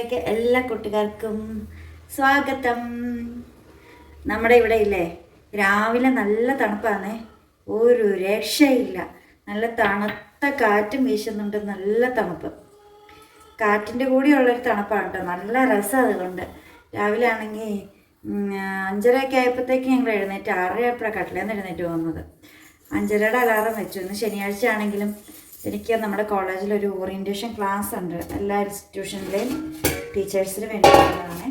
ചാനലിലേക്ക് എല്ലാ കൂട്ടുകാർക്കും സ്വാഗതം. നമ്മുടെ ഇവിടെ ഇല്ലേ? രാവിലെ നല്ല തണുപ്പാണ്. ഒരു രക്ഷയില്ല. നല്ല തണുത്ത കാറ്റും വീശുന്നുണ്ട്. നല്ല തണുപ്പ്. കാറ്റിന്റെ കൂടെയുള്ളൊരു തണുപ്പാണ് കേട്ടോ നല്ല രസം അതുകൊണ്ട്. രാവിലെ ആണെങ്കിൽ അഞ്ചരയൊക്കെ ആയപ്പോഴത്തേക്ക് ഞങ്ങൾ എഴുന്നേറ്റ് ആറര ആയപ്പോഴാണ് കട്ടിലേന്ന് എഴുന്നേറ്റ് പോകുന്നത്. അഞ്ചരയുടെ അലാറം വെച്ചു. ഇന്ന് ശനിയാഴ്ച ആണെങ്കിലും എനിക്ക് നമ്മുടെ കോളേജിൽ ഒരു ഓറിയന്റേഷൻ ക്ലാസ് ഉണ്ട്. എല്ലാ ഇൻസ്റ്റിറ്റ്യൂഷനിലെയും ടീച്ചേഴ്സിന് വേണ്ടിയിട്ടുള്ളതാണ്.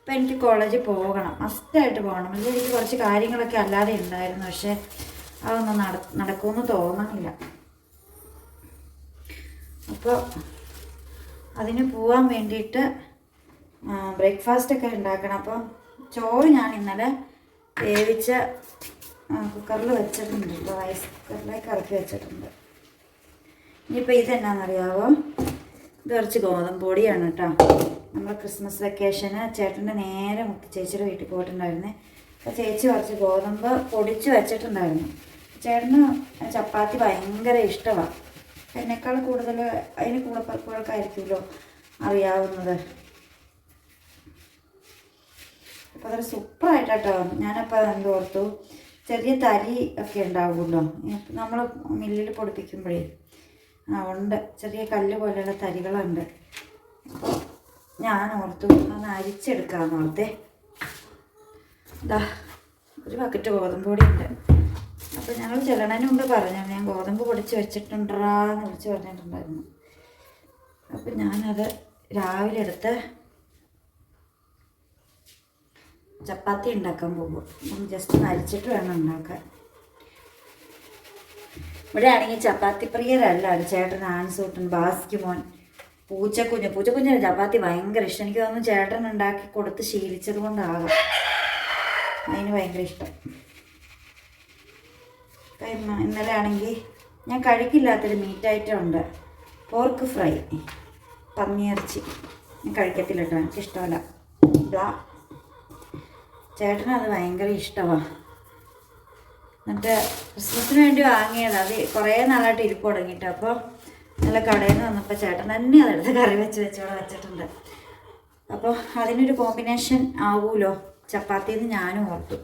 അപ്പോൾ എനിക്ക് കോളേജിൽ പോകണം. മസ്റ്റായിട്ട് പോകണം. അല്ലെങ്കിൽ എനിക്ക് കുറച്ച് കാര്യങ്ങളൊക്കെ അല്ലാതെ ഉണ്ടായിരുന്നു. പക്ഷേ അതൊന്നും നട നടക്കുമെന്ന് തോന്നുന്നില്ല. അപ്പോൾ അതിന് പോകാൻ വേണ്ടിയിട്ട് ബ്രേക്ക്ഫാസ്റ്റ് ഒക്കെ ഉണ്ടാക്കണം. അപ്പം ചോറ് ഞാൻ ഇന്നലെ വേവിച്ച കുക്കറിൽ വെച്ചിട്ടുണ്ട്. റൈസ് കുക്കറിലേക്ക് ഇറക്കി വെച്ചിട്ടുണ്ട്. ഇനിയിപ്പോൾ ഇതെന്നാണെന്നറിയാവോ ഇത് കുറച്ച് ഗോതമ്പ് പൊടിയാണ് കേട്ടോ നമ്മൾ ക്രിസ്മസ് വെക്കേഷന് ചേട്ടന്റെ നേരെ മുട്ടി ചേച്ചിയുടെ വീട്ടിൽ പോയിട്ടുണ്ടായിരുന്നേ. അപ്പോൾ ചേച്ചി കുറച്ച് ഗോതമ്പ് പൊടിച്ച് വെച്ചിട്ടുണ്ടായിരുന്നു. ചേട്ടന് ചപ്പാത്തി ഭയങ്കര ഇഷ്ടമാണ് എന്നെക്കാൾ കൂടുതൽ അതിന് കൂടപ്പറപ്പുകൾക്കായിരിക്കുമല്ലോ അറിയാവുന്നത്. അപ്പോൾ അതൊരു സൂപ്പറായിട്ടോ ഞാനപ്പോൾ എന്ത് ഓർത്തു? ചെറിയ തരി ഒക്കെ ഉണ്ടാവുമല്ലോ. നമ്മൾ മില്ലിൽ പൊടിപ്പിക്കുമ്പോഴേ. ആ ഉണ്ട്. ചെറിയ കല്ല് പോലെയുള്ള തരികളുണ്ട്. ഞാൻ ഓർത്തു ഒന്ന് അരിച്ചെടുക്കാമെന്ന് ഓർത്തെ. ഇതാ ഒരു ബക്കറ്റ് ഗോതമ്പ് പൊടി ഉണ്ട് അപ്പോൾ ഞങ്ങൾ ചെല്ലണതിന് മുമ്പ് പറഞ്ഞു ഞാൻ ഗോതമ്പ് പൊടിച്ച് വെച്ചിട്ടുണ്ടാന്ന് വിളിച്ച് പറഞ്ഞിട്ടുണ്ടായിരുന്നു. അപ്പം ഞാനത് രാവിലെ എടുത്ത് ചപ്പാത്തി ഉണ്ടാക്കാൻ പോകും. ജസ്റ്റ് അരിച്ചിട്ട് വേണം ഉണ്ടാക്കാൻ. ഇവിടെ ആണെങ്കിൽ ചപ്പാത്തി പ്രിയരല്ല ചേട്ടൻ ആൻസൂട്ടൻ ബാസ്കി മോൻ പൂച്ചക്കുഞ്ഞ്. പൂച്ചക്കുഞ്ഞിന് ചപ്പാത്തി ഭയങ്കര ഇഷ്ടം. എനിക്ക് തോന്നുന്നു ചേട്ടൻ ഉണ്ടാക്കി കൊടുത്ത് ശീലിച്ചത് കൊണ്ടാകാം. അതിന് ഭയങ്കര ഇഷ്ടം. ഇന്നലെ ആണെങ്കിൽ ഞാൻ കഴിക്കില്ലാത്തൊരു മീറ്റ് ഐറ്റം ഉണ്ട്. പോർക്ക് ഫ്രൈ പന്നിയിറച്ചി. ഞാൻ കഴിക്കത്തില്ല കേട്ടോ. എനിക്കിഷ്ടമല്ല. ചേട്ടനത് ഭയങ്കര ഇഷ്ടമാണ് എന്നിട്ട് ക്രിസ്മസിന് വേണ്ടി വാങ്ങിയത്. അത് കുറേ നാളായിട്ട് ഇരിപ്പ് തുടങ്ങിയിട്ട്. അപ്പോൾ നല്ല കടയിൽ നിന്ന് വന്നപ്പോൾ ചേട്ടൻ തന്നെ അതെടുത്ത് കറി വെച്ച് വെച്ചോടെ വെച്ചിട്ടുണ്ട്. അപ്പോൾ അതിനൊരു കോമ്പിനേഷൻ ആവുമല്ലോ ചപ്പാത്തി എന്ന് ഞാനും ഓർത്തു.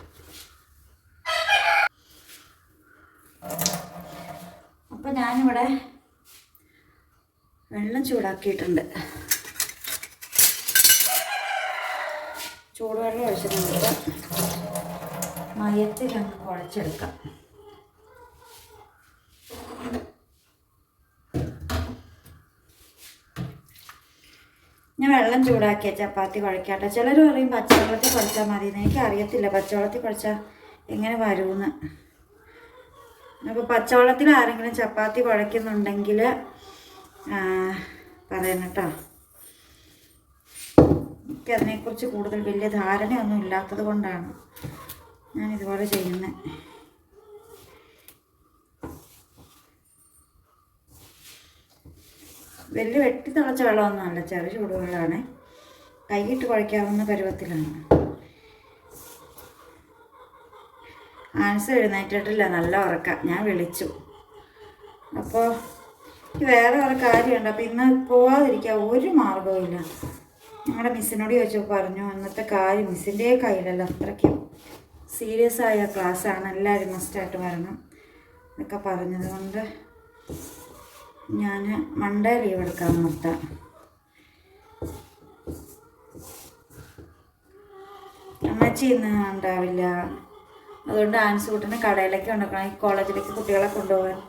അപ്പോൾ ഞാനിവിടെ വെള്ളം ചൂടാക്കിയിട്ടുണ്ട്. ചൂടുവെള്ളം ഒഴിച്ചിട്ടുണ്ട്. മയത്തിലങ്ങ് കുഴച്ചെടുക്കാം. ഞാൻ വെള്ളം ചൂടാക്കിയ ചപ്പാത്തി കുഴക്കാട്ടെ. ചിലർ പറയും പച്ചവെള്ളത്തിൽ കുഴച്ചാൽ മതി. എനിക്ക് അറിയത്തില്ല പച്ചവെള്ളത്തിൽ കുഴച്ചാൽ എങ്ങനെ വരുമെന്ന് അപ്പോൾ പച്ചവെള്ളത്തിൽ ആരെങ്കിലും ചപ്പാത്തി കുഴയ്ക്കുന്നുണ്ടെങ്കിൽ പറയണം കേട്ടോ. എനിക്ക് അതിനെക്കുറിച്ച് കൂടുതൽ വലിയ ധാരണയൊന്നും ഇല്ലാത്തത് കൊണ്ടാണ്. ഞാൻ ഇതുപോലെ ചെയ്യുന്നത് വലിയ വെട്ടി തിളച്ച വെള്ളമൊന്നുമല്ല ചെറിയ ചൂടുവെള്ളമാണ്. കൈയിട്ട് കുഴയ്ക്കാവുന്ന പരുവത്തിലാണ്. ആൻസ് എഴുന്നേറ്റിട്ടില്ല നല്ല ഉറക്കം. ഞാൻ വിളിച്ചു. അപ്പോൾ വേറെ ഒരു കാര്യമുണ്ട്. അപ്പോൾ ഇന്ന് പോവാതിരിക്കാൻ ഒരു മാർഗവും ഞങ്ങളുടെ മിസ്സിനോട് ചോദിച്ചപ്പോൾ പറഞ്ഞു ഇന്നത്തെ കാര്യം മിസ്സിന്റെ കയ്യിലല്ല അത്രയ്ക്കും. സീരിയസ് ആയ ക്ലാസ്സാണ്. എല്ലാവരും മസ്റ്റായിട്ട് വരണം. എന്നൊക്കെ പറഞ്ഞത് കൊണ്ട് ഞാൻ മൺഡേ ലീവ് എടുക്കാൻ നിർത്താം. അമ്മച്ചി ഇന്ന് ഉണ്ടാവില്ല. അതുകൊണ്ട് ആൻസൂട്ടിനെ കടയിലേക്ക് കൊണ്ടുപോകണം. ഈ കോളേജിലേക്ക് കുട്ടികളെ കൊണ്ടുപോകാൻ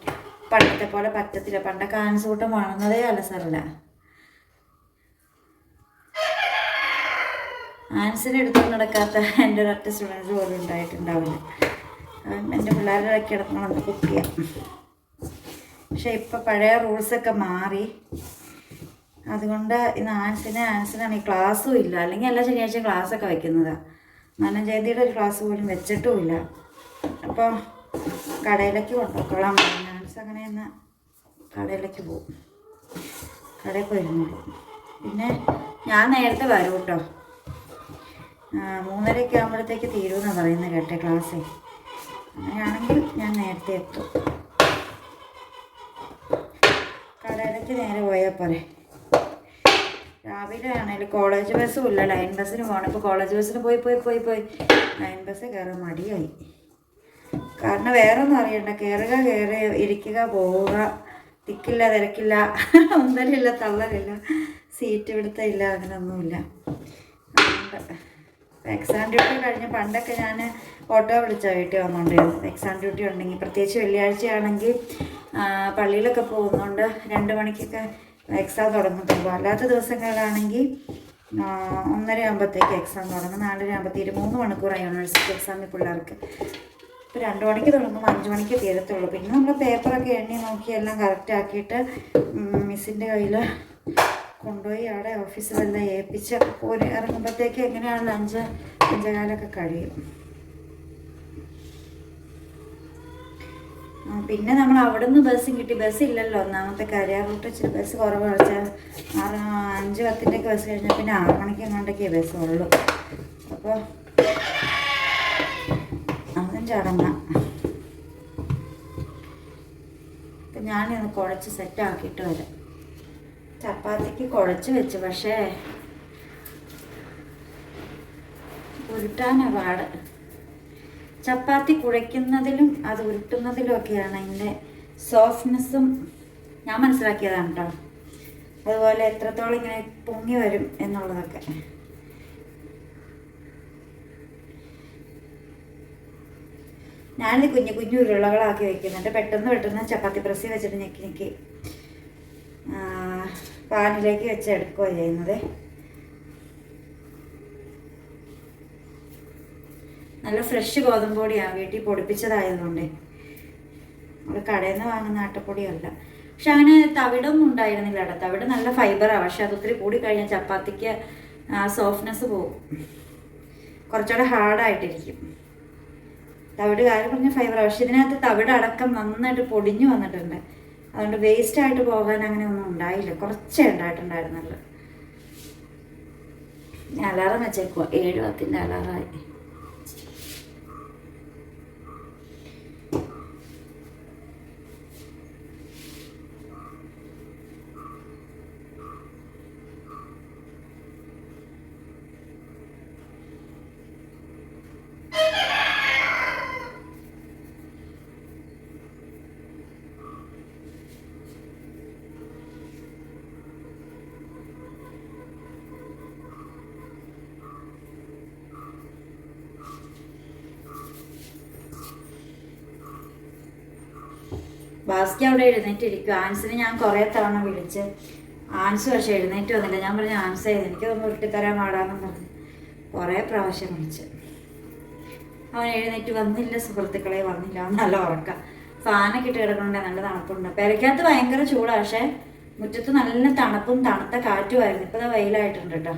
പണ്ടത്തെ പോലെ പറ്റത്തില്ല. പണ്ടൊക്കെ ആൻസൂട്ടം വാങ്ങുന്നതേ അലസറില്ല ആൻസിനെ എടുത്തുകൊണ്ട് നടക്കാത്ത എന്റെ ഒരൊറ്റ സ്റ്റുഡൻസ് പോലും ഉണ്ടായിട്ടുണ്ടാവില്ല. എന്റെ പിള്ളേരുടെ ഇടയ്ക്ക് കുക്ക് ചെയ്യാം. പക്ഷെ ഇപ്പം പഴയ റൂൾസൊക്കെ മാറി. അതുകൊണ്ട് ഇന്ന് ആൻസിന് ആൻസിനാണ് ഈ ക്ലാസ്സും ഇല്ല. അല്ലെങ്കിൽ എല്ലാ ശനിയാഴ്ച ക്ലാസ്സൊക്കെ വയ്ക്കുന്നതാണ് നല്ല ജയന്തിയുടെ ഒരു ക്ലാസ് പോലും വെച്ചിട്ടുമില്ല അപ്പോൾ കടയിലേക്ക് കൊണ്ടുപോയിക്കോളാം. ആൻസ് അങ്ങനെ കടയിലേക്ക് പോകും. കടയിൽ പോയിരുന്നുള്ളൂ പിന്നെ ഞാൻ നേരത്തെ വരും കേട്ടോ. മൂന്നരയൊക്കെ ആകുമ്പോഴത്തേക്ക് തീരുമെന്നാണ് പറയുന്നത് കേട്ടെ ക്ലാസ്സേ അങ്ങനെയാണെങ്കിൽ ഞാൻ നേരത്തെ എത്തും. കടയിലേക്ക് നേരെ പോയാൽ പോരെ. രാവിലെ ആണെങ്കിൽ കോളേജ് ബസ്സും ഇല്ല ലൈൻ ബസ്സിന് പോകണം ഇപ്പോൾ കോളേജ് ബസ്സിന് പോയി പോയി പോയി പോയി. ലൈൻ ബസ് കയറാൻ മടിയായി. കാരണം വേറെ ഒന്നും അറിയണ്ട. കയറുക കയറി ഇരിക്കുക പോവുക. തിക്കില്ല തിരക്കില്ല. ഒന്നലില്ല തള്ളലില്ല. സീറ്റ് ഇവിടുത്തെ ഇല്ല അങ്ങനെയൊന്നുമില്ല അതുകൊണ്ട് എക്സാം ഡ്യൂട്ടി കഴിഞ്ഞ് പണ്ടൊക്കെ ഞാൻ ഓട്ടോ വിളിച്ചാൽ വീട്ടിൽ വന്നുകൊണ്ടിരുന്നത് എക്സാം ഡ്യൂട്ടി ഉണ്ടെങ്കിൽ പ്രത്യേകിച്ച് വെള്ളിയാഴ്ചയാണെങ്കിൽ പള്ളിയിലൊക്കെ പോകുന്നതുകൊണ്ട് രണ്ട് മണിക്കൊക്കെ എക്സാം തുടങ്ങത്തുള്ളൂ. അല്ലാത്ത ദിവസങ്ങളിലാണെങ്കിൽ ഒന്നര ആകുമ്പോഴത്തേക്ക് എക്സാം തുടങ്ങും. നാലര ആകുമ്പോഴത്തേക്ക് മൂന്ന് മണിക്കൂറാണ് യൂണിവേഴ്സിറ്റി എക്സാമിൽ പിള്ളേർക്ക്. ഇപ്പോൾ രണ്ട് മണിക്ക് തുടങ്ങുമ്പോൾ അഞ്ച് മണിക്ക് തീരത്തുള്ളൂ. പിന്നെ നമ്മൾ പേപ്പറൊക്കെ എണ്ണി നോക്കി എല്ലാം കറക്റ്റ് ആക്കിയിട്ട് മിസ്സിന്റെ കയ്യിൽ കൊണ്ടുപോയി അവിടെ ഓഫീസിൽ നിന്ന് ഏൽപ്പിച്ച് ഒരു ഇറങ്ങുമ്പോഴത്തേക്ക് എങ്ങനെയാണ് അഞ്ച് അഞ്ചേകാലൊക്കെ കഴിയും. പിന്നെ നമ്മൾ അവിടെ നിന്ന് കിട്ടി. ബസ് ഇല്ലല്ലോ. ഒന്നാമത്തെ കാര്യം റൂട്ട് ഇച്ചിരി ബസ് കുറവ്. വെച്ചാൽ ആറ് അഞ്ച് പത്തിന്റെയൊക്കെ ബസ് കഴിഞ്ഞാൽ പിന്നെ ആറ് മണിക്ക് എങ്ങോട്ടൊക്കെ ബസ് ഉള്ളൂ. അപ്പോൾ അതും ചടങ്ങ. അപ്പം ഞാനിന്ന് കുഴച്ച് സെറ്റാക്കിയിട്ട് വരാം. ചപ്പാത്തിക്ക് കുഴച്ച് വെച്ച് പക്ഷേ ഉരുട്ടാനാ പാട്. ചപ്പാത്തി കുഴയ്ക്കുന്നതിലും അത് ഉരുട്ടുന്നതിലും ഒക്കെയാണ് അതിന്റെ സോഫ്റ്റ്നെസ്സും ഞാൻ മനസ്സിലാക്കിയതാണ് കേട്ടോ. അതുപോലെ എത്രത്തോളം ഇങ്ങനെ പൊങ്ങി വരും എന്നുള്ളതൊക്കെ. ഞാനിത് കുഞ്ഞു കുഞ്ഞു ഉരുളകളാക്കി വെക്കുന്നുണ്ട്. പെട്ടെന്ന് പെട്ടെന്ന് ചപ്പാത്തി പ്രസ്സി വെച്ചിട്ട് ഞെക്കി ഞെക്കി. പാനിലേക്ക് വെച്ച് എടുക്കുക ചെയ്യുന്നത്. നല്ല ഫ്രഷ് ഗോതമ്പ് പൊടിയാണ് വീട്ടിൽ പൊടിപ്പിച്ചതായതുകൊണ്ട്. നമ്മൾ കടയിൽ നിന്ന് വാങ്ങുന്ന ആട്ടപ്പൊടിയല്ല. പക്ഷെ അങ്ങനെ തവിടൊന്നും ഉണ്ടായിരുന്നില്ല കേട്ടോ. തവിട് നല്ല ഫൈബറാണ് പക്ഷെ അത് ഒത്തിരി കൂടി കഴിഞ്ഞാൽ ചപ്പാത്തിക്ക് സോഫ്റ്റ്നെസ് പോകും. കുറച്ചുകൂടെ ഹാർഡായിട്ടിരിക്കും തവിട് കാര്യം പറഞ്ഞ ഫൈബറാണ് പക്ഷെ ഇതിനകത്ത് തവിട് അടക്കം നന്നായിട്ട് പൊടിഞ്ഞു വന്നിട്ടുണ്ട്. അതുകൊണ്ട് വേസ്റ്റ് ആയിട്ട് പോകാൻ അങ്ങനെ ഒന്നും ഉണ്ടായില്ല. കുറച്ചേ ഉണ്ടായിട്ടുണ്ടായിരുന്നുള്ളൂ. ഞാൻ അലാറം വെച്ചേക്കുവാ. ഏഴ് പത്തിന്റെ അലാറായി ബാസ്കി അവിടെ എഴുന്നേറ്റിരിക്കും ആൻസിനെ ഞാൻ കുറേ തവണ വിളിച്ച് ആൻസ് പക്ഷെ എഴുന്നേറ്റ് വന്നില്ല. ഞാൻ പറഞ്ഞു ആൻസേ എനിക്കൊന്ന് ഉരുട്ടിത്തരാൻ പാടാന്നും പറഞ്ഞു. കുറേ പ്രാവശ്യം വിളിച്ച്. അവൻ എഴുന്നേറ്റ് വന്നില്ല സുഹൃത്തുക്കളെ വന്നില്ല. നല്ല ഉറക്കം. ഫാനൊക്കെ ഇട്ട് കിടക്കണുണ്ട് നല്ല തണുപ്പുണ്ട്. പെരക്കകത്ത് ഭയങ്കര ചൂടാണ് പക്ഷെ മുറ്റത്ത് നല്ല തണുപ്പും തണുത്ത കാറ്റുമായിരുന്നു ഇപ്പൊ ദാ വെയിലായിട്ടുണ്ട് കേട്ടോ.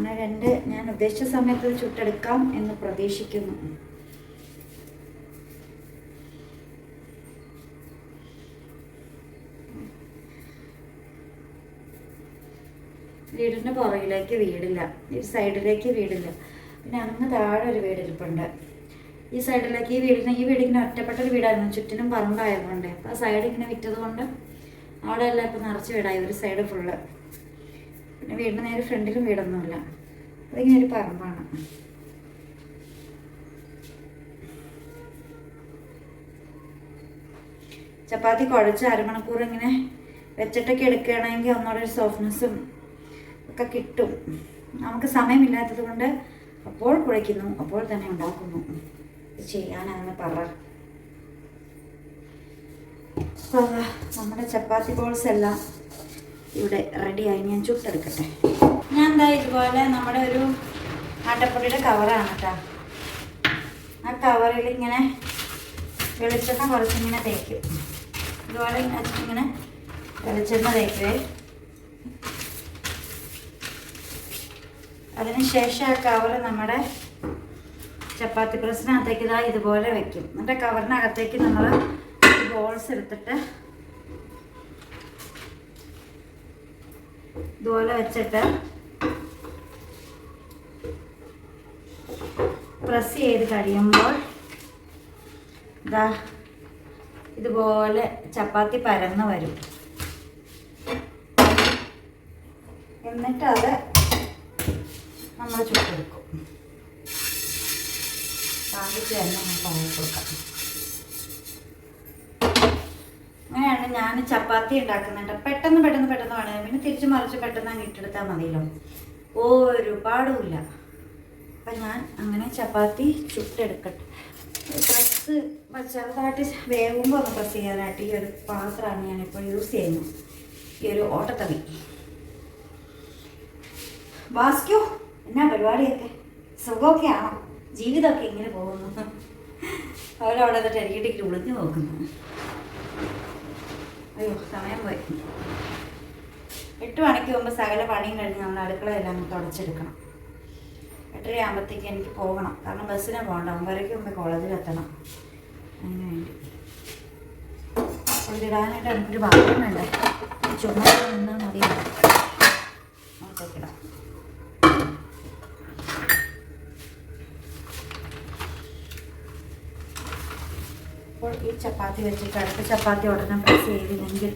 അങ്ങനെ രണ്ട് ഞാൻ ഉദ്ദേശിച്ച സമയത്ത് ചുട്ടെടുക്കാം എന്ന് പ്രതീക്ഷിക്കുന്നു. വീടിന്റെ പുറകിലേക്ക് വീടില്ല. ഈ സൈഡിലേക്ക് വീടില്ല. പിന്നെ അങ്ങ് താഴെ ഒരു വീടിരിപ്പുണ്ട്. ഈ സൈഡിലേക്ക് ഈ വീടിന് ഈ വീടിങ്ങനെ ഒറ്റപ്പെട്ട ഒരു വീടായിരുന്നു. ചുറ്റിനും പറമ്പായതുകൊണ്ട് അപ്പോൾ ആ സൈഡ് ഇങ്ങനെ വിറ്റത് കൊണ്ട് അവിടെ എല്ലാം ഇപ്പം നിറച്ച് വീടായി. ഒരു സൈഡ് ഫുള്ള് പിന്നെ വീടിന് നേരെ ഫ്രണ്ടിലും വീടൊന്നുമില്ല. അതിങ്ങനെ ഒരു പറമ്പാണ്. ചപ്പാത്തി കുഴച്ച് അരമണിക്കൂർ ഇങ്ങനെ വെച്ചിട്ടൊക്കെ എടുക്കുകയാണെങ്കിൽ ഒന്നുകൂടെ ഒരു സോഫ്റ്റ്നെസ്സും ഒക്കെ കിട്ടും. നമുക്ക് സമയമില്ലാത്തത് കൊണ്ട് അപ്പോൾ കുഴയ്ക്കുന്നു അപ്പോൾ തന്നെ ഉണ്ടാക്കുന്നു. ചെയ്യാനാണെന്ന് പറ. നമ്മുടെ ചപ്പാത്തി ബോൾസ് എല്ലാം. ഇവിടെ റെഡിയായി ഞാൻ ചുട്ടെടുക്കട്ടെ. ഞാൻ എന്താ ഇതുപോലെ നമ്മുടെ ഒരു ആട്ടപ്പൊടിയുടെ കവറാണ് കേട്ടോ. ആ കവറിൽ ഇങ്ങനെ വെളിച്ചെണ്ണ കുറച്ചിങ്ങനെ തേക്കും. ഇതുപോലെ ഇങ്ങനെ വെളിച്ചെണ്ണ തേക്കുവേ. അതിനുശേഷം ആ കവർ നമ്മുടെ ചപ്പാത്തി പ്രസിനകത്തേക്ക് ഇതാ ഇതുപോലെ വെക്കും. എന്നിട്ട് കവറിനകത്തേക്ക് നമ്മൾ ബോൾസ് എടുത്തിട്ട് ഇതുപോലെ വെച്ചിട്ട് പ്രസ് ചെയ്ത് കഴിയുമ്പോൾ ഇതാ ഇതുപോലെ ചപ്പാത്തി പരന്ന് വരും. എന്നിട്ട് അത് നമ്മൾ ചുട്ടെടുക്കും. കാണിച്ച് തന്നെ നമുക്ക് കൊടുക്കാം ഞാൻ ചപ്പാത്തി ഉണ്ടാക്കുന്നുണ്ട്. പെട്ടെന്ന് പെട്ടെന്ന് പെട്ടെന്ന് വേണം. പിന്നെ തിരിച്ച് മറിച്ച് പെട്ടെന്ന് അങ്ങ് ഇട്ടെടുത്താൽ മതിയല്ലോ. ഒരുപാടുമില്ല. അപ്പം ഞാൻ അങ്ങനെ ചപ്പാത്തി ചുട്ടെടുക്കട്ടെ. പ്രസ് ചെറുതായിട്ട് വേവുമ്പോൾ ഒന്ന് പ്രസ് ചെയ്യാനായിട്ട് ഈ ഒരു പാത്രമാണ് ഞാനിപ്പോൾ യൂസ് ചെയ്യുന്നത്. ഈ ഒരു ഓട്ടത്തവി. വാസ്ക്യോ എന്നാ പരിപാടിയൊക്കെ? സുഖമൊക്കെയാണോ? ജീവിതമൊക്കെ ഇങ്ങനെ പോകുന്നു. അവരവിടെ എന്നിട്ട് എനിക്കിട്ടേക്ക് വിളിഞ്ഞു നോക്കുന്നു. എട്ട് മണിക്ക് മുമ്പ് സകല പണിയും കഴിഞ്ഞ് നമ്മൾ അടുക്കളയെല്ലാം തുടച്ചെടുക്കണം. എട്ടര ആകുമ്പോഴത്തേക്ക് എനിക്ക് പോകണം. കാരണം ബസ്സിന് പോകണ്ട. ഒമ്പതരയ്ക്ക് മുമ്പ് കോളേജിൽ എത്തണം. അതിന് വേണ്ടി. ഇതിടാനായിട്ട് എനിക്കൊരു ബാത്റൂം വേണ്ട? ചുമ്മാ നിന്നാൽ മതി നോക്കിടാം അപ്പോൾ ഈ ചപ്പാത്തി വെച്ചിട്ട് അടുത്ത ചപ്പാത്തി ഉടനെ പ്രസ് ചെയ്തില്ലെങ്കിൽ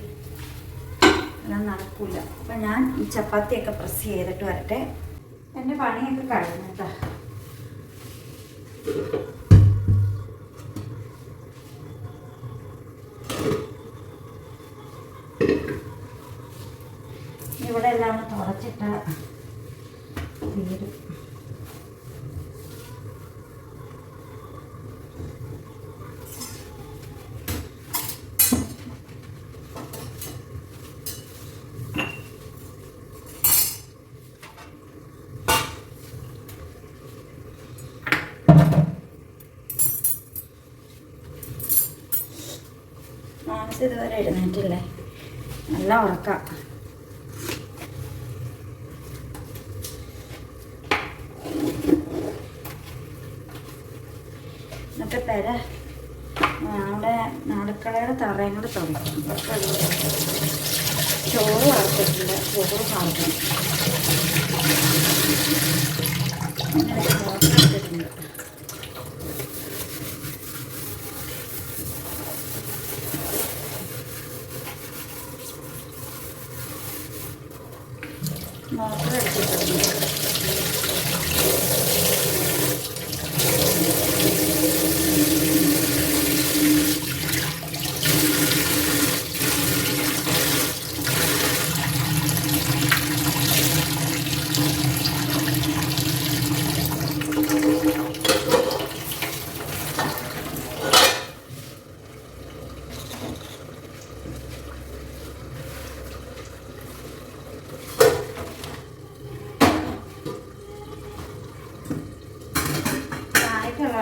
എല്ലാം നടക്കില്ല അപ്പം ഞാൻ ഈ ചപ്പാത്തിയൊക്കെ പ്രസ് ചെയ്തിട്ട് വരട്ടെ. എന്റെ പണിയൊക്കെ കഴിഞ്ഞു ഇവിടെ എല്ലാം തുറച്ചിട്ട് തീരും. എഴുന്നേറ്റില്ലേ നല്ല ഉറക്കാം. എന്നിട്ട് പെര നമ്മുടെ അടുക്കളയുടെ തറയും കൂടെ ചോറ് വറുത്തിട്ടില്ല ചോറ് വറുക്കണം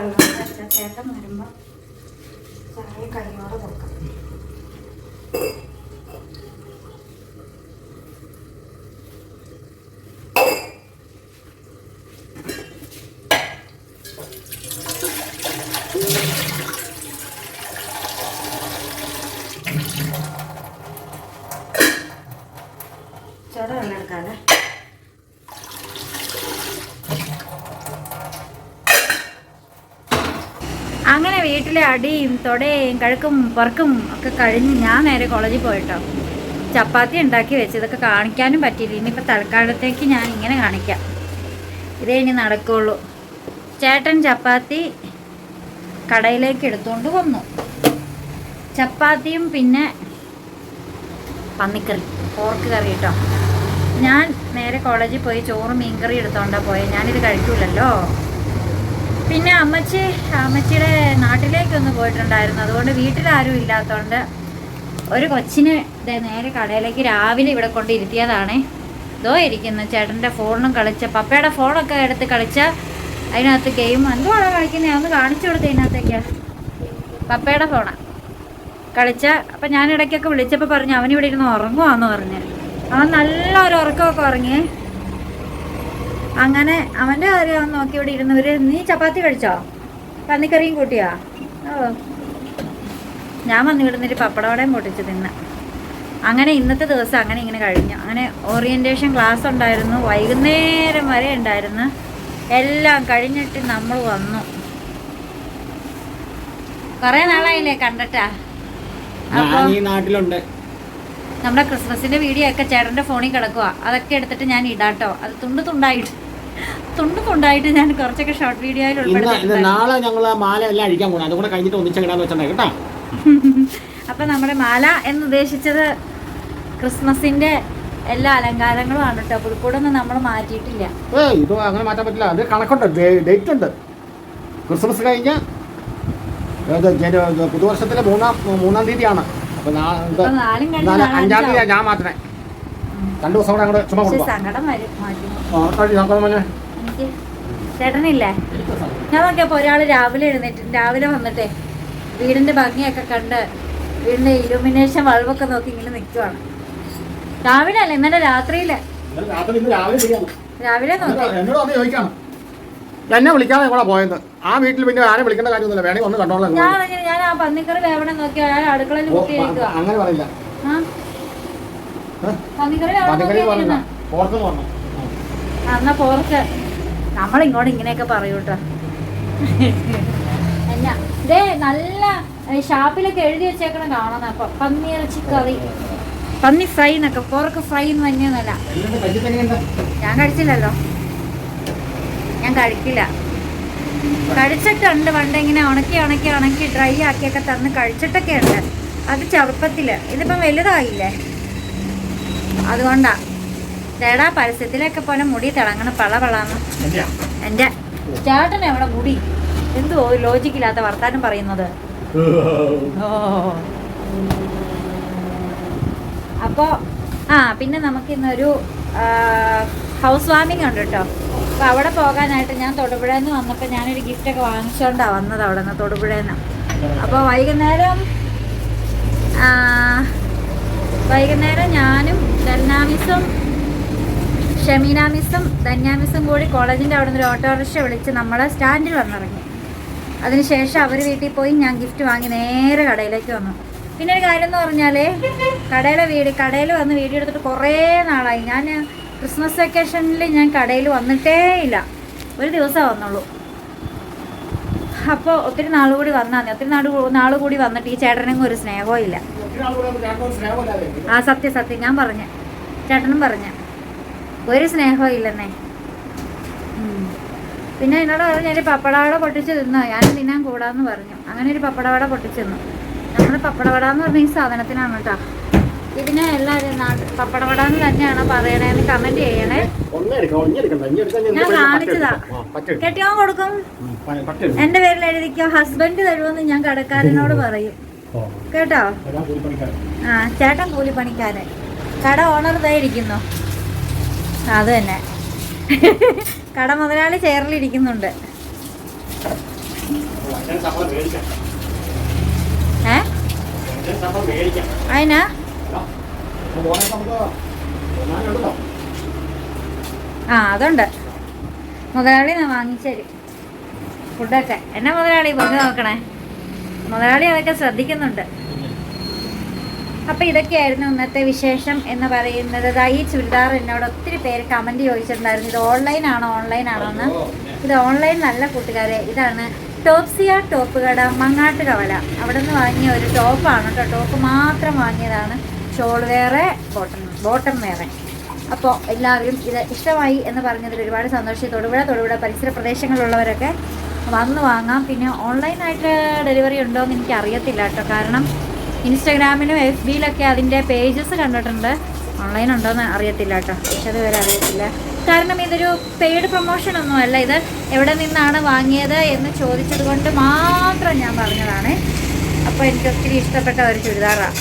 വെള്ളം ചേട്ടൻ വരുമ്പോൾ ചായ കൈയോടെ കൊടുക്കാം ചേട്ടാ വെള്ളം എടുക്കാല്ലേ അങ്ങനെ വീട്ടിലെ അടിയും തൊടയും കഴുക്കും പറക്കും ഒക്കെ കഴിഞ്ഞ് ഞാൻ നേരെ കോളേജിൽ പോയിട്ടോ. ചപ്പാത്തി ഉണ്ടാക്കി വെച്ച് ഇതൊക്കെ കാണിക്കാനും പറ്റിയില്ല. ഇനിയിപ്പോൾ തൽക്കാലത്തേക്ക് ഞാൻ ഇങ്ങനെ കാണിക്കാം. ഇതേ ഇനി നടക്കുള്ളൂ. ചേട്ടൻ ചപ്പാത്തി കടയിലേക്ക് എടുത്തുകൊണ്ട് വന്നു. ചപ്പാത്തിയും പിന്നെ പന്നിക്കറി പോർക്ക് കറി കേട്ടോ ഞാൻ നേരെ കോളേജിൽ പോയി ചോറും മീൻകറി എടുത്തോണ്ടാണ് പോയത് ഞാനിത് കഴിക്കൂലല്ലോ. പിന്നെ അമ്മച്ചി അമ്മച്ചിയുടെ നാട്ടിലേക്കൊന്ന് പോയിട്ടുണ്ടായിരുന്നു. അതുകൊണ്ട് വീട്ടിലാരും ഇല്ലാത്തതുകൊണ്ട് ഒരു കൊച്ചിനെ നേരെ കടയിലേക്ക് രാവിലെ ഇവിടെ കൊണ്ട് ഇരുത്തിയതാണേ. ഇതോ ഇരിക്കുന്നു. ചേട്ടന്റെ ഫോണും കളിച്ച പപ്പയുടെ ഫോണൊക്കെ എടുത്ത് കളിച്ച അതിനകത്ത് ഗെയിം. എന്തുവാണ് കളിക്കുന്നത് ഒന്ന് കാണിച്ചു കൊടുത്ത ഇതിനകത്തേക്ക്. പപ്പയുടെ ഫോണാണ് കളിച്ച അപ്പം ഞാൻ ഇടയ്ക്കൊക്കെ വിളിച്ചപ്പോൾ പറഞ്ഞു അവനിവിടെ ഇരുന്ന് ഉറങ്ങുവാന്ന് പറഞ്ഞു. അവൻ നല്ല ഒരു ഉറക്കമൊക്കെ ഉറങ്ങിയേ. അങ്ങനെ അവന്റെ കാര്യം നോക്കി ഇവിടെ ഇരുന്നവർ നീ ചപ്പാത്തി കഴിച്ചോ? പന്നിക്കറിയും കൂട്ടിയോ? ഓ. ഞാൻ വന്നു ഇവിടുന്നൊരു പപ്പടവടയും പൊട്ടിച്ച് തിന്ന്. അങ്ങനെ ഇന്നത്തെ ദിവസം അങ്ങനെ ഇങ്ങനെ കഴിഞ്ഞു. അങ്ങനെ ഓറിയന്റേഷൻ ക്ലാസ് ഉണ്ടായിരുന്നു. വൈകുന്നേരം വരെ ഉണ്ടായിരുന്നു. എല്ലാം കഴിഞ്ഞിട്ട് നമ്മൾ വന്നു. കുറേ നാളായില്ലേ കണ്ടിട്ടാ? നാട്ടിലുണ്ട്. നമ്മുടെ ക്രിസ്മസിന്റെ വീഡിയോ ഒക്കെ ചേട്ടന്റെ ഫോണിൽ കിടക്കുക അതൊക്കെ എടുത്തിട്ട് ഞാൻ ഇടാട്ടോ. അത് തുണ്ട് തുണ്ടായിട്ട്. തുണ്ട് തുണ്ടായിട്ട് ഞാൻ കുറച്ചൊക്കെ ഷോർട്ട് വീഡിയോയിൽ ഉൾപ്പെടുത്തി നാളെ ഞങ്ങൾ മാല എല്ലാം അഴിക്കാൻ പോകണം അതുകൂടെ കഴിഞ്ഞിട്ട് ഒന്നിച്ചിടാന്ന് വെച്ചിട്ടുണ്ടായി കേട്ടോ? അപ്പൊ നമ്മുടെ മാല എന്ന് ഉദ്ദേശിച്ചത് ക്രിസ്മസിന്റെ എല്ലാ അലങ്കാരങ്ങളും ആണ് കേട്ടോ പുൽക്കൂടൊന്നും നമ്മൾ മാറ്റിയിട്ടില്ല. ഏ ഇത് അങ്ങനെ മാറ്റാൻ പറ്റില്ല. അത് കണക്കുണ്ട്. ഡേറ്റ് ഉണ്ട് ക്രിസ്മസ് കഴിഞ്ഞ പുതുവർഷത്തിലെ മൂന്നാം മൂന്നാം തീയതിയാണ്. അപ്പൊ അഞ്ചാം തീയതിയാണ് തീയതി ഞാൻ മാറ്റണേ രണ്ടു ദിവസം കൂടെ അങ്ങോട്ട് ചുമ കൊടുക്കാം സങ്കടം വരും മാറ്റുമ്പോ ആ. എനിക്ക് ചേട്ടനില്ലേ? ഞാൻ നോക്കിയപ്പോൾ ഒരാൾ രാവിലെ എഴുന്നേറ്റ് രാവിലെ വന്നിട്ടേ വീടിന്റെ ഭംഗിയൊക്കെ കണ്ട് വീടിന്റെ ഇലുമിനേഷൻ വളവൊക്കെ നോക്കി ഇങ്ങനെ നിൽക്കുവാണ് രാവിലെ അല്ല ഇന്നലെ രാത്രിയിൽ. രാവിലെ നോക്കി. എന്നെ വിളിക്കാതെ കൂടെ പോയത്? ആ വീട്ടിൽ പിന്നെ ആരെ വിളിക്കേണ്ട കാര്യമൊന്നുമില്ല. വേണമെങ്കിൽ ഒന്ന് കണ്ടോളാം ഞാൻ ആ പന്നിക്കറി വേവണം നോക്കി ആ അടുക്കളയിൽ അങ്ങനെ പറയില്ല. പന്നിക്കറി പന്നിക്കറി പറഞ്ഞു. ആ, എന്നാ പോർക്ക്. നമ്മളിങ്ങോട്ട് ഇങ്ങനെയൊക്കെ പറയൂ എന്നാ ദേ നല്ല ഷാപ്പിലൊക്കെ എഴുതി വെച്ചേക്കണം കാണാൻ അപ്പൊ പന്നിയിറച്ചി കറി. പന്നി ഫ്രൈ എന്നൊക്കെ പോർക്ക് ഫ്രൈ എന്ന് തന്നെയൊന്നല്ല. ഞാൻ കഴിച്ചില്ലല്ലോ. ഞാൻ കഴിക്കില്ല. കഴിച്ചിട്ടുണ്ട് പണ്ട് ഇങ്ങനെ ഉണക്കി ഉണക്കി ഉണക്കി ഡ്രൈ ആക്കിയൊക്കെ തന്ന് കഴിച്ചിട്ടൊക്കെ ഉണ്ട്. അത് ചെറുപ്പത്തിൽ. ഇതിപ്പം വലുതായില്ലേ? അതുകൊണ്ടാ. ചേടാ പരസ്യത്തിലൊക്കെ പോലെ മുടി തിളങ്ങണ പള പളാന്ന് എന്റെ എന്റെ ചേട്ടൻ എവിടെ മുടി എന്തോ ലോജിക്കില്ലാത്ത വർത്താനം പറയുന്നത്? അപ്പോൾ ആ പിന്നെ നമുക്ക് ഇന്നൊരു ഹൗസ് വാമിംഗ് ഉണ്ട് കേട്ടോ അപ്പോൾ അവിടെ പോകാനായിട്ട് ഞാൻ തൊടുപുഴയിൽ നിന്ന് വന്നപ്പോൾ ഞാനൊരു ഗിഫ്റ്റൊക്കെ വാങ്ങിച്ചുകൊണ്ടാണ് വന്നത് അവിടെ നിന്ന് തൊടുപുഴയിൽ നിന്ന് അപ്പോൾ വൈകുന്നേരം വൈകുന്നേരം ഞാനും ഡൽനാമിസും ഷമീനാമിസും ധന്യാമിസും കൂടി കോളേജിന്റെ അവിടെ നിന്ന് ഒരു ഓട്ടോറിക്ഷ വിളിച്ച് നമ്മളെ സ്റ്റാൻഡിൽ വന്നിറങ്ങി. അതിനുശേഷം അവർ വീട്ടിൽ പോയി ഞാൻ ഗിഫ്റ്റ് വാങ്ങി നേരെ കടയിലേക്ക് വന്നു. പിന്നെ ഒരു കാര്യം എന്ന് പറഞ്ഞാൽ കടയിലെ വീട് കടയിൽ വന്ന് വീഡിയോ എടുത്തിട്ട് കുറേ നാളായി. ഞാൻ ക്രിസ്മസ് വെക്കേഷനിൽ ഞാൻ കടയിൽ വന്നിട്ടേ ഇല്ല. ഒരു ദിവസമേ വന്നുള്ളൂ. അപ്പോൾ ഒത്തിരി നാൾ കൂടി വന്നാൽ ഒത്തിരി നാട് നാൾ കൂടി വന്നിട്ട് ഈ ചേട്ടനെങ്ങും ഒരു സ്നേഹവും ഇല്ല. ആ സത്യം സത്യം. ഞാൻ പറഞ്ഞു. ചേട്ടനും പറഞ്ഞ. ഒരു സ്നേഹവും ഇല്ലെന്നേ. പിന്നെ എന്നോട് പറഞ്ഞു ഞാൻ പപ്പടവട പൊട്ടിച്ച് തിന്നോ. ഞാൻ തിന്നാൻ കൂടാന്ന് പറഞ്ഞു. അങ്ങനെ ഒരു പപ്പടവട പൊട്ടിച്ചെന്നു നമ്മൾ പപ്പടവട എന്ന് പറഞ്ഞ ഈ സാധനത്തിനാണ് കേട്ടോ. ഇതിനെ എല്ലാവരും പപ്പടവട എന്ന് തന്നെയാണ് പറയണേന്ന് കമന്റ് ചെയ്യണേ. ഞാൻ കാണിച്ചതാ. കെട്ടിയോ. കെട്ടിയോൻ കൊടുക്കും. എന്റെ പേരിൽ എഴുതിക്കോ. ഹസ്ബൻഡ് തരുമെന്ന് ഞാൻ കടക്കാരനോട് പറയും. കേട്ടോ. ആ ചേട്ടൻ കൂലിപ്പണിക്കാരൻ. കട ഓണർ ഇതാ ഇരിക്കുന്നു. ആ, അത് തന്നെ കട മുതലാളി ചേറിലിരിക്കുന്നുണ്ട്. അതിനാ ആ, അതുണ്ട്. മുതലാളി ഞാൻ വാങ്ങിച്ചു തരും. ഫുഡൊക്കെ. എന്നെ മുതലാളി പറഞ്ഞു നോക്കണേ? മുതലാളി അതൊക്കെ ശ്രദ്ധിക്കുന്നുണ്ട്. അപ്പോൾ ഇതൊക്കെയായിരുന്നു ഇന്നത്തെ വിശേഷം എന്ന് പറയുന്നത്. ഈ ചുരിദാർ എന്നോട് ഒത്തിരി പേര് കമന്റ് ചോദിച്ചിട്ടുണ്ടായിരുന്നു. ഇത് ഓൺലൈൻ ആണോ? ഓൺലൈൻ ആണോ എന്ന്. ഇത് ഓൺലൈൻ നല്ല കൂട്ടുകാരെ. ഇതാണ് ടോപ്സിയ ടോപ്പ് കട മങ്ങാട്ട് കവല അവിടെ നിന്ന് വാങ്ങിയ ഒരു ടോപ്പാണ് കേട്ടോ. ടോപ്പ് മാത്രം വാങ്ങിയതാണ്. ഷോൾ വേറെ ബോട്ടം ബോട്ടം വേറെ. അപ്പോൾ എല്ലാവരും ഇത് ഇഷ്ടമായി എന്ന് പറഞ്ഞതിൽ ഒരുപാട് സന്തോഷം. തൊടുപുഴ തൊടുപുഴ പരിസര പ്രദേശങ്ങളിലുള്ളവരൊക്കെ വന്ന് വാങ്ങാം. പിന്നെ ഓൺലൈനായിട്ട് ഡെലിവറി ഉണ്ടോ എന്ന് എനിക്ക് അറിയത്തില്ല കേട്ടോ. കാരണം ഇൻസ്റ്റാഗ്രാമിലും എഫ് ബിയിലൊക്കെ അതിന്റെ പേജസ് കണ്ടിട്ടുണ്ട്. ഓൺലൈൻ ഉണ്ടോയെന്ന് അറിയത്തില്ല കേട്ടോ. പക്ഷെ അതുവരെ അറിയത്തില്ല. കാരണം ഇതൊരു പെയ്ഡ് പ്രൊമോഷൻ ഒന്നുമല്ല ഇത് എവിടെ നിന്നാണ് വാങ്ങിയത് എന്ന് ചോദിച്ചത് കൊണ്ട് മാത്രം ഞാൻ പറഞ്ഞതാണ്. അപ്പോൾ എനിക്ക് ഒത്തിരി ഇഷ്ടപ്പെട്ട ഒരു ചുരിദാറാണ്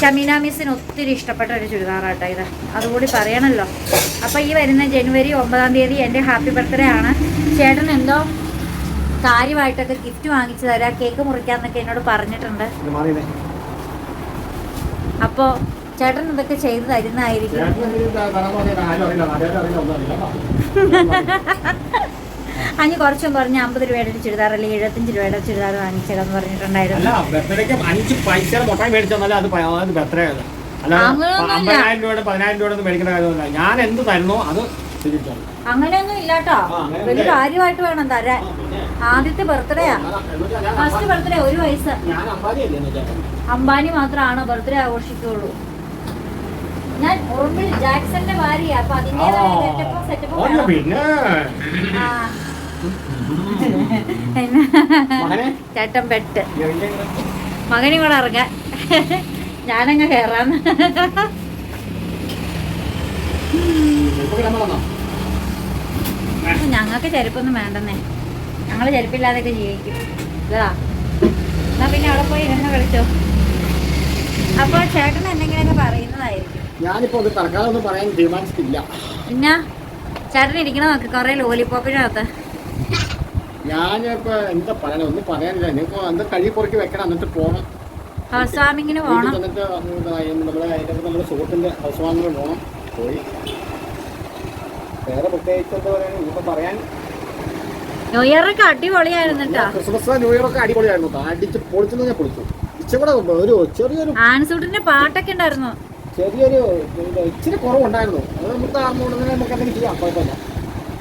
ഷമീന മിസ്സിന് ഒത്തിരി ഇഷ്ടപ്പെട്ട ഒരു ചുരിദാറാട്ടോ ഇത്. അതുകൂടി പറയണമല്ലോ അപ്പോൾ ഈ വരുന്ന ജനുവരി ഒമ്പതാം തീയതി എന്റെ ഹാപ്പി ബർത്ത്ഡേ ആണ്. ചേട്ടൻ എന്തോ കാര്യമായിട്ടൊക്കെ ഗിഫ്റ്റ് വാങ്ങിച്ചു തരാം. കേക്ക് മുറിക്കാമെന്നൊക്കെ എന്നോട് പറഞ്ഞിട്ടുണ്ട്. അപ്പോൾ ചേട്ടൻ ഇതൊക്കെ ചെയ്തു തരുന്നതായിരിക്കും. കേട്ടോ. അഞ്ഞ് കുറച്ചും കുറഞ്ഞ് അമ്പത് രൂപയുടെ ചുരിദാർ അല്ലെങ്കിൽ എഴുപത്തഞ്ച് രൂപയുടെ ചുരിദാർ വാങ്ങിച്ചതെന്ന് പറഞ്ഞിട്ടുണ്ടായിരുന്നു. അങ്ങനെയൊന്നും ഇല്ലാട്ടോ. വലിയ കാര്യമായിട്ട് വേണം തരാൻ. ആദ്യത്തെ ബർത്ത്ഡേയാ ഫസ്റ്റ് ബർത്ത്ഡേ ഒരു വയസ്സ്. അംബാനി മാത്രമാണ് ബർത്ത്ഡേ ആഘോഷിക്കുള്ളൂ. ഞാൻ ഓർമ്മിൽ ജാക്സന്റെ ഭാര്യ അപ്പൊ അതിന്റേതായ. പിന്നെ. ചേട്ടൻ പെട്ട്. മകനും കൂടെ ഇറങ്ങാൻ. ഞാനങ്ങ് കയറാന്ന് ഞങ്ങൾക്ക് ചെരുപ്പൊന്നും വേണ്ടെന്നേ. ഞങ്ങൾ ചെരുപ്പില്ലാതെയൊക്കെ ജീവിക്കും. ഇതാ. എന്നാ പിന്നെ അവിടെ പോയി ഇരുന്ന് കളിച്ചോ. അപ്പോൾ ചേട്ടൻ എന്തെങ്കിലുമൊക്കെ പറയുന്നതായിരിക്കും. ഞാനിപ്പോ അത് തൽക്കാലം ഒന്നും പറയാൻ തീരുമാനിച്ചിട്ടില്ല. പിന്നെ ചേട്ടൻ ഇരിക്കണ നോക്ക് കുറേ ലോലിപ്പോപ്പിനകത്ത് ഞാനിപ്പോ എന്താ പറയാൻ ഒന്നും പറയാനില്ല. ഇനിയിപ്പോ എന്താ കഴി പുറക്കി വെക്കണം എന്നിട്ട് പോണം. ഹൗസ് വാമിങ്ങിന് പോകണം ചെന്നിട്ട് നമ്മുടെ അതിന്റെ നമ്മുടെ സുഹൃത്തിന്റെ ഹൗസ് വാമിങ്ങിന് പോണം. പോയി. വേറെ പ്രത്യേകിച്ച് എന്താ പറയാൻ? ഇപ്പൊ പറയാൻ ന്യൂ ഇയറൊക്കെ അടിപൊളിയായിരുന്നു കേട്ടോ ക്രിസ്മസ് ന്യൂ ഇയർ ഒക്കെ അടിപൊളിയായിരുന്നു കേട്ടോ. അടിച്ച് പൊളിച്ചെന്ന് ഞാൻ പൊളിച്ചു. ഇച്ചിരി ഒരു ചെറിയൊരു ആൻസൂട്ടിന്റെ പാട്ടൊക്കെ ഉണ്ടായിരുന്നു. ചെറിയൊരു ഇച്ചിരി കുറവുണ്ടായിരുന്നു. അത് നമുക്ക് അറിഞ്ഞുകൊണ്ട് തന്നെ നമുക്ക് എന്തെങ്കിലും ചെയ്യാം കുഴപ്പമില്ല.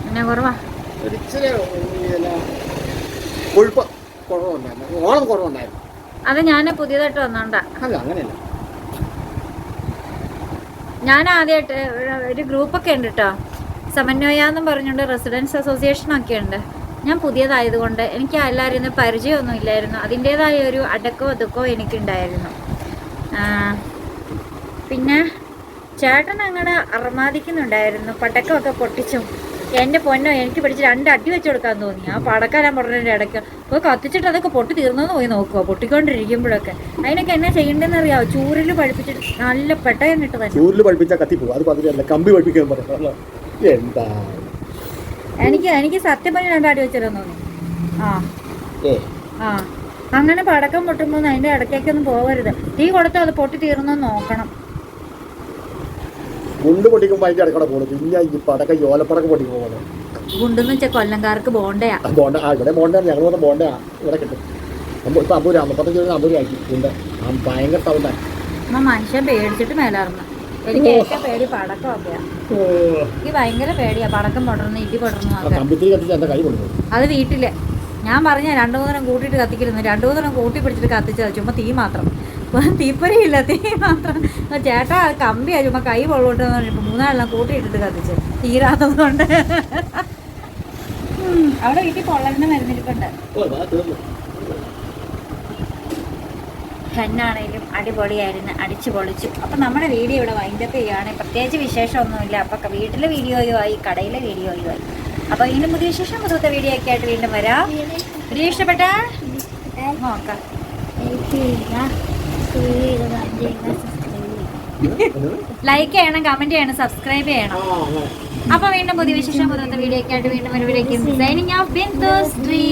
പിന്നെ കുറവാ. ഒരു ഇച്ചിരി ഇല്ല, കൊഴുപ്പ് കുറവുണ്ടായിരുന്നു. ഓളം കുറവുണ്ടായിരുന്നു. അത് ഞാൻ പുതിയതായിട്ട് വന്നോണ്ടാ. അല്ല അങ്ങനെയല്ല. ഞാൻ ആദ്യമായിട്ട് ഒരു ഗ്രൂപ്പൊക്കെ ഉണ്ട് കേട്ടോ സമന്വയ എന്നും പറഞ്ഞുകൊണ്ട് റെസിഡൻസ് അസോസിയേഷൻ ഒക്കെ ഉണ്ട്. ഞാൻ പുതിയതായതുകൊണ്ട് എനിക്ക് എല്ലാവരും ഇന്ന് പരിചയമൊന്നും ഇല്ലായിരുന്നു. അതിന്റേതായ ഒരു അടക്കോ ഒതുക്കോ എനിക്കുണ്ടായിരുന്നു. പിന്നെ ചേട്ടൻ അങ്ങനെ അർമാദിക്കുന്നുണ്ടായിരുന്നു. പടക്കമൊക്കെ പൊട്ടിച്ചും. എന്റെ പൊന്നോ എനിക്ക് പിടിച്ച് രണ്ട് അടി വെച്ച് കൊടുക്കാൻ തോന്നി. ആ പടക്കാരാൻ പറഞ്ഞതിന്റെ ഇടയ്ക്ക് അപ്പോൾ കത്തിച്ചിട്ട് അതൊക്കെ പൊട്ടി തീർന്നെന്ന് പോയി നോക്കുക പൊട്ടിക്കൊണ്ടിരിക്കുമ്പോഴൊക്കെ. അതിനൊക്കെ എന്നാ ചെയ്യേണ്ടതെന്ന് അറിയാമോ ചൂരിൽ പഠിപ്പിച്ചിട്ട് നല്ല പെട്ടയം കിട്ടുക ചൂരിൽ പഠിപ്പിച്ചാൽ കത്തിപ്പോകും അത് പതിനല്ല കമ്പി പഠിപ്പിക്കാൻ പറഞ്ഞു എന്താ? എനിക്ക് എനിക്ക് സത്യം പറഞ്ഞു രണ്ട് അടി വെച്ചിരുന്നു ആ. അങ്ങനെ പടക്കം പൊട്ടുമ്പോൾ അതിന്റെ ഇടയ്ക്കേക്കൊന്നും പോകരുത് തീ കൊടുത്താൽ അത് പൊട്ടി തീർന്നു നോക്കണം. മുണ്ട് പൊട്ടിക്കുമ്പോൾ അതിന്റെ ഇടയ്ക്കൂടെ പോകും പിന്നെ ഈ പടക്കം ജോലപ്പടക്കം പൊട്ടിക്കും പോകുന്നത് ഗുണ്ടെന്ന് വെച്ചാൽ കൊല്ലംകാർക്ക് ബോണ്ടയാ. ബോണ്ട. ആ ഇവിടെ ബോണ്ട ഞങ്ങൾ വന്ന ബോണ്ടയാ ഇവിടെ കിട്ടും. ഇപ്പൊ അമ്പൂര് മുപ്പത്തഞ്ച് രൂപ അമ്പൂര് ആക്കി. ഉണ്ട് ആ ഭയങ്കര സൗണ്ടാണ് മനുഷ്യൻ പേടിച്ചിട്ട് മേലാർന്ന്. എനിക്ക് ഏറ്റവും പേടി പടക്കമൊക്കെയാ. എനിക്ക് ഭയങ്കര പേടിയാ പടക്കം പൊടർന്ന് ഇടി അത് വീട്ടിൽ. ഞാൻ പറഞ്ഞ രണ്ടു മൂന്നെണ്ണം കൂട്ടിയിട്ട് കത്തിക്കരുന്നു രണ്ടു മൂന്നെണ്ണം കൂട്ടി പിടിച്ചിട്ട് കത്തിച്ചത് ചുമ്മാ തീ മാത്രം. തീപ്പൊരിയില്ല തീ മാത്രം. ചേട്ടാ കമ്പിയാ. ചുമ്മാ കൈ പൊള്ളോട്ട് പറഞ്ഞപ്പോൾ മൂന്നാലെണ്ണം കൂട്ടിയിട്ടിട്ട് കത്തിച്ച്. തീരാത്തത് കൊണ്ട്. അവിടെ വീട്ടിൽ പൊള്ളലിന് മരുന്നിരിപ്പുണ്ട് എന്നാണേലും അടിപൊളിയായിരുന്നു അടിച്ചു പൊളിച്ചു. അപ്പം നമ്മുടെ വീഡിയോ ഇവിടെ വൈൻഡപ്പ് ചെയ്യുകയാണ്. പ്രത്യേകിച്ച് വിശേഷമൊന്നുമില്ല. അപ്പം വീട്ടിലെ വീഡിയോയും ആയി കടയിലെ വീഡിയോയും ആയി. അപ്പോൾ ഇതിന് പുതിയ വിശേഷം പുതുത്ത വീഡിയോ ഒക്കെ ആയിട്ട് വീണ്ടും വരാം. വീഡിയോ ഇഷ്ടപ്പെട്ട നോക്കാം. ലൈക്ക് ചെയ്യണം കമന്റ് ചെയ്യണം സബ്സ്ക്രൈബ് ചെയ്യണം. അപ്പൊ വീണ്ടും പുതിയ വിശേഷം പുതുത്ത വീഡിയോ ഒക്കെ ആയിട്ട് വീണ്ടും ഒരു വീഡിയോ സ്ട്രീ